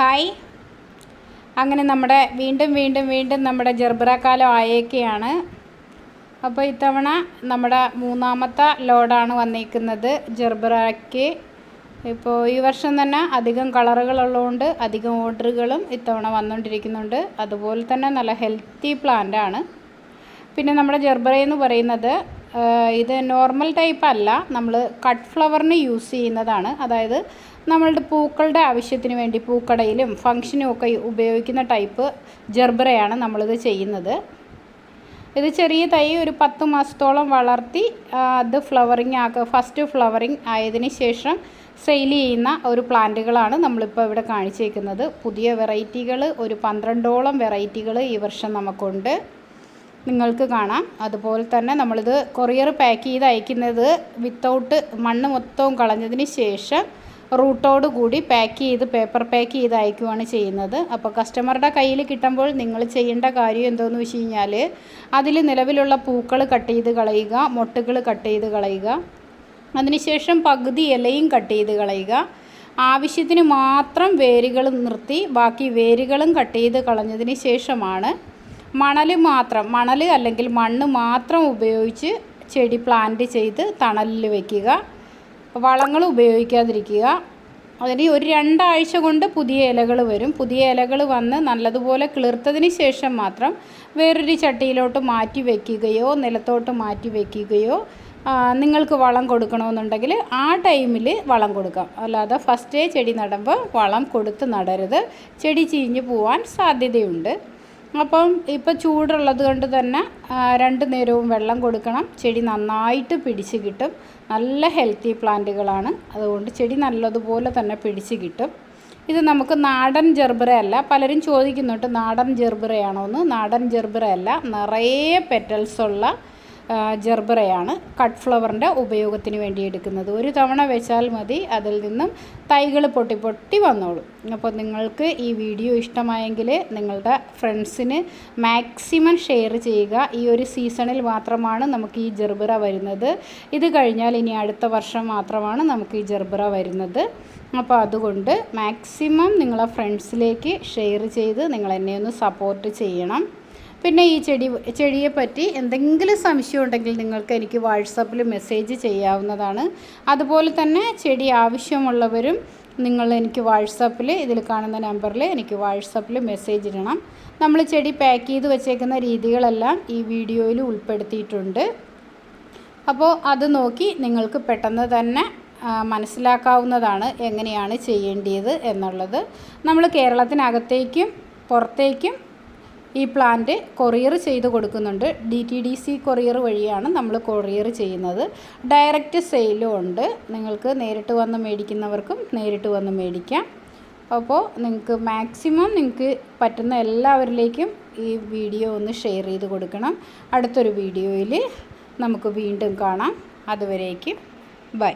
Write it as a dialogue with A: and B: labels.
A: Hi. അങ്ങനെ നമ്മുടെ വീണ്ടും വീണ്ടും വീണ്ടും നമ്മുടെ ജർബറ കാലം ആയേക്കെയാണ് അപ്പോൾ ഇത്തവണ നമ്മുടെ മൂന്നാമത്തെ ലോഡാണ് വന്നിരിക്കുന്നത് ജർബറയ്ക്ക് ഇപ്പോൾ ഈ വർഷം തന്നെ അധികം കളറുകളുള്ളതുകൊണ്ട് അധികം ഓർഡറുകളും ഇത്തവണ വന്നുകൊണ്ടിരിക്കുന്നുണ്ട്. അതുപോലെ തന്നെ നല്ല ഹെൽത്തി പ്ലാന്റാണ് പിന്നെ നമ്മുടെ ജർബറ എന്ന് പറയുന്നത് ഇത് നോർമൽ ടൈപ്പ് അല്ല. നമ്മൾ കട്ട് ഫ്ലവറിന് യൂസ് ചെയ്യുന്നതാണ്. അതായത് നമ്മളുടെ പൂക്കളുടെ ആവശ്യത്തിന് വേണ്ടി പൂക്കടയിലും ഫങ്ഷനും ഒക്കെ ഉപയോഗിക്കുന്ന ടൈപ്പ് ജർബറയാണ് നമ്മളിത് ചെയ്യുന്നത്. ഇത് ചെറിയ തൈ ഒരു പത്ത് മാസത്തോളം വളർത്തി അത് ഫ്ലവറിങ് ആക്കുക ഫസ്റ്റ് ഫ്ലവറിങ് ആയതിനു ശേഷം സെയിൽ ചെയ്യുന്ന ഒരു പ്ലാന്റുകളാണ് നമ്മളിപ്പോൾ ഇവിടെ കാണിച്ചേക്കുന്നത്. പുതിയ വെറൈറ്റികൾ ഒരു പന്ത്രണ്ടോളം വെറൈറ്റികൾ ഈ വർഷം നമുക്കുണ്ട്. നിങ്ങൾക്ക് കാണാം. അതുപോലെ തന്നെ നമ്മളിത് കൊറിയർ പാക്ക് ചെയ്ത് അയക്കുന്നത് വിത്തൗട്ട് മണ്ണ് മൊത്തവും കളഞ്ഞതിന് ശേഷം റൂട്ടോട് കൂടി പാക്ക് ചെയ്ത് പേപ്പർ പാക്ക് ചെയ്ത് അയക്കുകയാണ് ചെയ്യുന്നത്. അപ്പോൾ കസ്റ്റമറുടെ കയ്യിൽ കിട്ടുമ്പോൾ നിങ്ങൾ ചെയ്യേണ്ട കാര്യം എന്തോന്ന് വെച്ച് കഴിഞ്ഞാൽ അതിൽ നിലവിലുള്ള പൂക്കൾ കട്ട് ചെയ്ത് കളയുക മൊട്ടുകൾ കട്ട് ചെയ്ത് കളയുക. അതിനുശേഷം പകുതി ഇലയും കട്ട് ചെയ്ത് കളയുക. ആവശ്യത്തിന് മാത്രം വേരുകൾ നിർത്തി ബാക്കി വേരുകളും കട്ട് ചെയ്ത് കളഞ്ഞതിന് ശേഷമാണ് മണൽ മാത്രം മണൽ അല്ലെങ്കിൽ മണ്ണ് മാത്രം ഉപയോഗിച്ച് ചെടി പ്ലാന്റ് ചെയ്ത് തണലിൽ വയ്ക്കുക വളങ്ങൾ ഉപയോഗിക്കാതിരിക്കുക. അതിന് ഒരു രണ്ടാഴ്ച കൊണ്ട് പുതിയ ഇലകൾ വരും. പുതിയ ഇലകൾ വന്ന് നല്ലതുപോലെ കിളിർത്തതിന് ശേഷം മാത്രം വേറൊരു ചട്ടിയിലോട്ട് മാറ്റി വയ്ക്കുകയോ നിലത്തോട്ട് മാറ്റി വയ്ക്കുകയോ നിങ്ങൾക്ക് വളം കൊടുക്കണമെന്നുണ്ടെങ്കിൽ ആ ടൈമിൽ വളം കൊടുക്കാം. അല്ലാതെ ഫസ്റ്റേ ചെടി നടുമ്പോൾ വളം കൊടുത്ത് നടരുത്. ചെടി ചീഞ്ഞ് പോവാൻ സാധ്യതയുണ്ട്. അപ്പം ഇപ്പം ചൂടുള്ളത് കൊണ്ട് തന്നെ രണ്ട് നേരവും വെള്ളം കൊടുക്കണം. ചെടി നന്നായിട്ട് പിടിച്ച് കിട്ടും. നല്ല ഹെൽത്തി പ്ലാന്റുകളാണ്. അതുകൊണ്ട് ചെടി നല്ലതുപോലെ തന്നെ പിടിച്ച് കിട്ടും. ഇത് നമുക്ക് നാടൻ ജെർബറ അല്ല. പലരും ചോദിക്കുന്നുണ്ട് നാടൻ ജെർബറയാണോ എന്ന് നാടൻ ജെർബറ അല്ല. നിറയെ പെറ്റൽസ് ഉള്ള ആ, ജെർബറയാണ് കട്ട് ഫ്ലവറിന്റെ ഉപയോഗത്തിന് വേണ്ടി എടുക്കുന്നത്. ഒരു തവണ വെച്ചാൽ മതി അതിൽ നിന്നും തൈകൾ പൊട്ടി പൊട്ടി വന്നോളും. അപ്പോൾ നിങ്ങൾക്ക് ഈ വീഡിയോ ഇഷ്ടമായെങ്കിൽ നിങ്ങളുടെ ഫ്രണ്ട്സിന് മാക്സിമം ഷെയർ ചെയ്യുക. ഈ ഒരു സീസണിൽ മാത്രമാണ് നമുക്ക് ഈ ജർബറ വരുന്നത്. ഇത് കഴിഞ്ഞാൽ ഇനി അടുത്ത വർഷം മാത്രമാണ് നമുക്ക് ഈ ജർബറ വരുന്നത്. അപ്പോൾ അതുകൊണ്ട് മാക്സിമം നിങ്ങളെ ഫ്രണ്ട്സിലേക്ക് ഷെയർ ചെയ്ത് നിങ്ങൾ എന്നെ ഒന്ന് സപ്പോർട്ട് ചെയ്യണം. പിന്നെ ഈ ചെടി ചെടിയെപ്പറ്റി എന്തെങ്കിലും സംശയം ഉണ്ടെങ്കിൽ നിങ്ങൾക്ക് എനിക്ക് വാട്സപ്പിൽ മെസ്സേജ് ചെയ്യാവുന്നതാണ്. അതുപോലെ തന്നെ ചെടി ആവശ്യമുള്ളവരും നിങ്ങൾ എനിക്ക് വാട്സപ്പിൽ ഇതിൽ കാണുന്ന നമ്പറിൽ എനിക്ക് വാട്സപ്പിൽ മെസ്സേജ് ഇടണം. നമ്മൾ ചെടി പാക്ക് ചെയ്ത് വെച്ചേക്കുന്ന രീതികളെല്ലാം ഈ വീഡിയോയിൽ ഉൾപ്പെടുത്തിയിട്ടുണ്ട്. അപ്പോൾ അത് നോക്കി നിങ്ങൾക്ക് പെട്ടെന്ന് തന്നെ മനസ്സിലാക്കാവുന്നതാണ് എങ്ങനെയാണ് ചെയ്യേണ്ടത് എന്നുള്ളത്. നമ്മൾ കേരളത്തിനകത്തേക്കും പുറത്തേക്കും ഈ പ്ലാന്റ് കൊറിയർ ചെയ്ത് കൊടുക്കുന്നുണ്ട്. D T D C courier വഴിയാണ് നമ്മൾ കൊറിയർ ചെയ്യുന്നത്. ഡയറക്റ്റ് സെയിലും ഉണ്ട്. നിങ്ങൾക്ക് നേരിട്ട് വന്ന് മേടിക്കുന്നവർക്കും നേരിട്ട് വന്ന് മേടിക്കാം. അപ്പോൾ നിങ്ങൾക്ക് മാക്സിമം നിങ്ങൾക്ക് പറ്റുന്ന എല്ലാവരിലേക്കും ഈ വീഡിയോ ഒന്ന് ഷെയർ ചെയ്ത് കൊടുക്കണം. അടുത്തൊരു വീഡിയോയിൽ നമുക്ക് വീണ്ടും കാണാം. അതുവരേക്കും ബൈ